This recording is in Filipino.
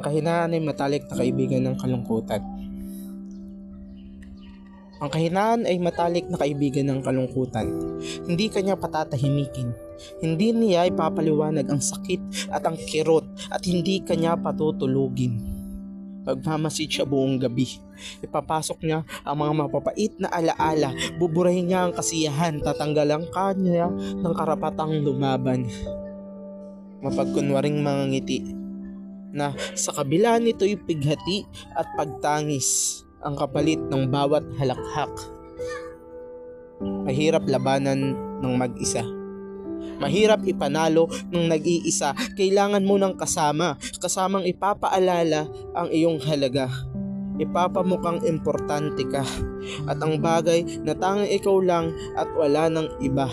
Ang kahinaan ay matalik na kaibigan ng kalungkutan. Ang kahinaan ay matalik na kaibigan ng kalungkutan. Hindi kanya patatahimikin. Hindi niya ipapaliwanag ang sakit at ang kirot at hindi kanya patutulugin. Magmamasid siya buong gabi. Ipapasok niya ang mga mapapait na alaala. Buburahin niya ang kasiyahan. Tatanggalan ka niya ng karapatang lumaban. Mapagkunwaring mga ngiti na sa kabila nito'y pighati at pagtangis ang kapalit ng bawat halakhak. Mahirap labanan ng mag-isa. Mahirap ipanalo ng nag-iisa. Kailangan mo ng kasama. Kasamang ipapaalala ang iyong halaga. Ipapamukhang importante ka. At ang bagay na tanging ikaw lang at wala ng iba.